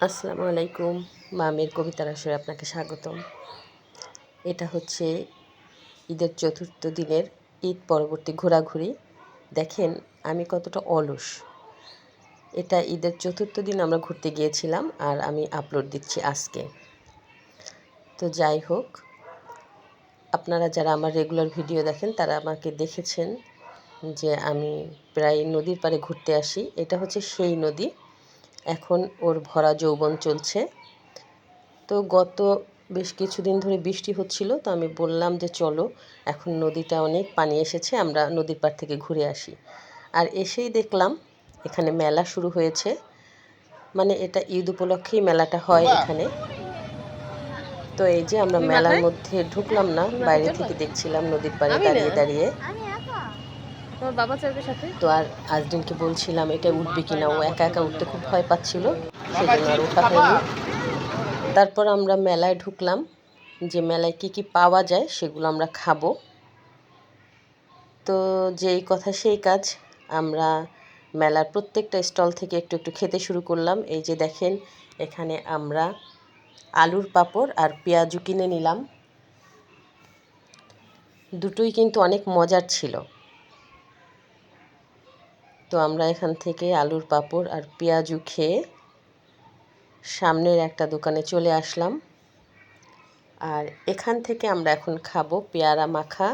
আসসালামু আলাইকুম। মামের কবিতার আসরে আপনাকে স্বাগতম। এটা হচ্ছে ঈদের চতুর্থ দিনের ঈদ পরবর্তী ঘোরাঘুরি। দেখেন, আমি কতটা অলস। এটা ঈদের চতুর্থ দিন আমরা ঘুরতে গিয়েছিলাম আর আমি আপলোড দিচ্ছি আজকে। তো যাই হোক, আপনারা যারা আমার রেগুলার ভিডিও দেখেন, তারা আমাকে দেখেছেন যে আমি প্রায় নদীর পাড়ে ঘুরতে আসি। এটা হচ্ছে সেই নদী। এখন ওর ভরা যৌবন চলছে। তো গত বেশ কিছুদিন ধরে বৃষ্টি হচ্ছিল তো আমি বললাম যে চলো এখন নদীটা অনেক পানি এসেছে আমরা নদীর পাড় থেকে ঘুরে আসি। আর এসেই দেখলাম এখানে মেলা শুরু হয়েছে। মানে এটা ঈদ উপলক্ষেই মেলাটা হয় এখানে। তো এই যে আমরা মেলার মধ্যে ঢুকলাম না বাইরে থেকে দেখছিলাম নদীর পাড়ে দাঁড়িয়ে দাঁড়িয়ে। তোমার বাবা চাইবে সাথে? তো আর আজদিনকে বলছিলাম, এটা উঠবে কিনা? ও একা একা উঠতে খুব ভয় পাচ্ছিল, সেজন্য আর ওঠা হয়নি। তারপর আমরা মেলায় ঢুকলাম, যে মেলায় কি কি পাওয়া যায় সেগুলো আমরা খাব। তো যেই কথা সেই কাজ, আমরা মেলার প্রত্যেকটা স্টল থেকে একটু একটু খেতে শুরু করলাম। এই যে দেখেন, এখানে আমরা আলুর পাঁপড় আর পেঁয়াজু কিনে নিলাম। দুটোই কিন্তু অনেক মজার ছিল। তো আমরা এখান থেকে আলুর পাঁপড় আর পেঁয়াজু খেয়ে সামনের একটা দোকানে চলে আসলাম। আর এখান থেকে আমরা এখন খাব পেয়ারা মাখা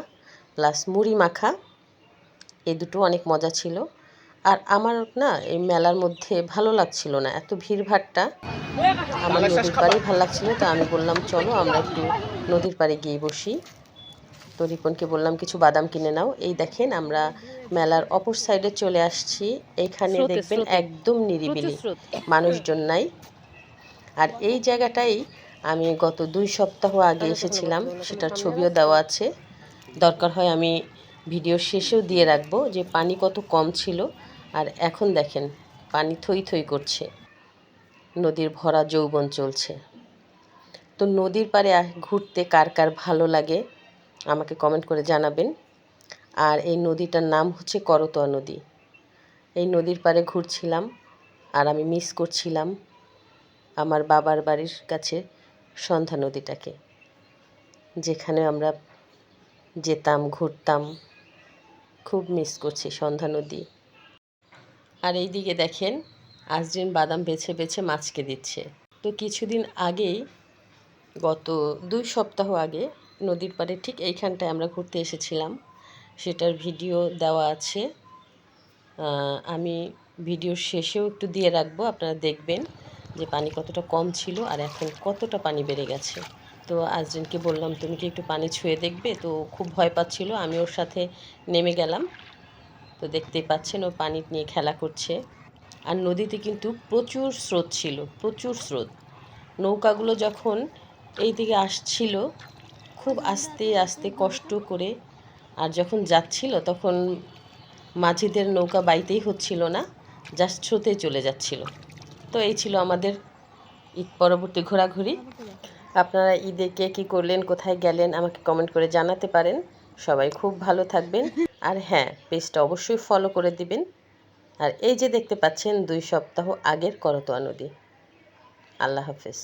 প্লাস মুড়ি মাখা। এই দুটো অনেক মজা ছিল। আর আমার না এই মেলার মধ্যে ভালো লাগছিল না এত ভিড়ভাট্টা আমার নদীর পাড়েই ভালো লাগছিল তো আমি বললাম চলো আমরা একটু নদীর পাড়ে গিয়ে বসি। তো রিপনকে বললাম কিছু বাদাম কিনে নাও। এই দেখেন আমরা মেলার অপর সাইডে চলে আসছি। এখানে দেখবেন একদম নিরিবিলি মানুষজন নাই। আর এই জায়গাটাই আমি গত দুই সপ্তাহ আগে এসেছিলাম সেটার ছবিও দেওয়া আছে। দরকার হয় আমি ভিডিও শেষেও দিয়ে রাখব যে পানি কত কম ছিল। আর এখন দেখেন পানি থই থই করছে। নদীর ভরা যৌবন চলছে। তো নদীর পাড়ে ঘুরতে কার কার ভালো লাগে? আমাকে কমেন্ট করে জানাবেন। আর এই নদীটার নাম হচ্ছে করতোয়া নদী। এই নদীর পাড়ে ঘুরছিলাম আর আমি মিস করছিলাম আমার বাবার বাড়ির কাছে সন্ধ্যা নদীটাকে, যেখানে আমরা যেতাম, ঘুরতাম, খুব মিস করছি সন্ধ্যা নদী। আর এই দিকে দেখেন আজদিন বাদাম বেছে বেছে মাছকে দিচ্ছে। তো কিছুদিন আগেই, গত দুই সপ্তাহ আগে নদীর পাড়ে ঠিক এইখানটায় আমরা ঘুরতে এসেছিলাম। সেটার ভিডিও দেওয়া আছে। আমি ভিডিও শেষেও একটু দিয়ে রাখব, আপনারা দেখবেন যে পানি কতটা কম ছিল আর এখন কতটা পানি বেড়ে গেছে। তো আজরিনকে বললাম, তুমি কি একটু পানি ছুঁয়ে দেখবে? তো খুব ভয় পাচ্ছিল, আমি ওর সাথে নেমে গেলাম। তো দেখতেই পাচ্ছেন ও পানি নিয়ে খেলা করছে। আর নদীতে কিন্তু প্রচুর স্রোত ছিল, প্রচুর স্রোত। নৌকাগুলো যখন এই দিকে আসছিল খুব আস্তে আস্তে কষ্ট করে আর যখন যাচ্ছিল তখন মাঝিদের নৌকা বাইতেই হচ্ছিল না জাস্ট স্রোতে চলে যাচ্ছিল। তো এই ছিল আমাদের ঈদ পরবর্তী ঘোরাঘুরি। আপনারা ঈদে কে কী করলেন, কোথায় গেলেন আমাকে কমেন্ট করে জানাতে পারেন। সবাই খুব ভালো থাকবেন। আর হ্যাঁ পেজটা অবশ্যই ফলো করে দিবেন। আর এই যে দেখতে পাচ্ছেন, দুই সপ্তাহ আগের করতোয়া নদী। আল্লাহ হাফেজ।